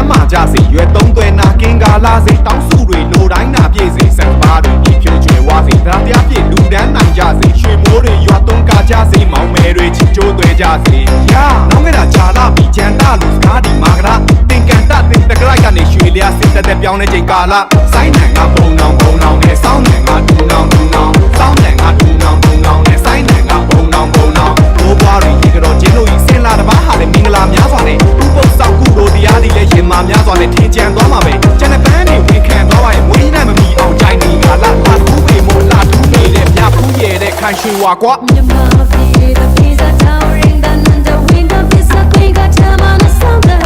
မ်းမာကြစေရွယ်သုံးသွဲနာကင်းကာလာစေတောင်းစုတွေလိုတိုင်းနာပြည့်စေစံပါတွေဤဖြိုးကျွယ်ဝစေဒါတရားပြည့်လူတန်းနိုင်ကြစေရွှေမိုးတွေရွာသုံးကာကြစေမောင်မယ်တွေချစ်ကြိုးသွဲကြစေယာနောက်ခဲ့တာဂျာလာပြီးဂျန်တာလူစကားဒီမာကရာတင်ကန်တာတင်တကရိုက်ကနေရွှေလျာစစ်တက်တဲ့ပြောင်းတဲ့ချိန်ကာလဆိုင်းနံကပုံနောင်ပုံနောင်နဲ့စောင်းနံကဒူနောင် နဲ့ထင်ကြံသွားမှာပဲကျန်တဲ့ပန်းတွေဝင်ခံသွားပါရဲ့မွေးနဲ့မမီအောင်ကြိုင်နေကလာလာသူတွေမို့လာသူနေတဲ့မြဖူးရဲ့တဲ့ခံရွှေဝါကွာ Your mouth, the pizza towering, the window, pizza queen, got time on a soda.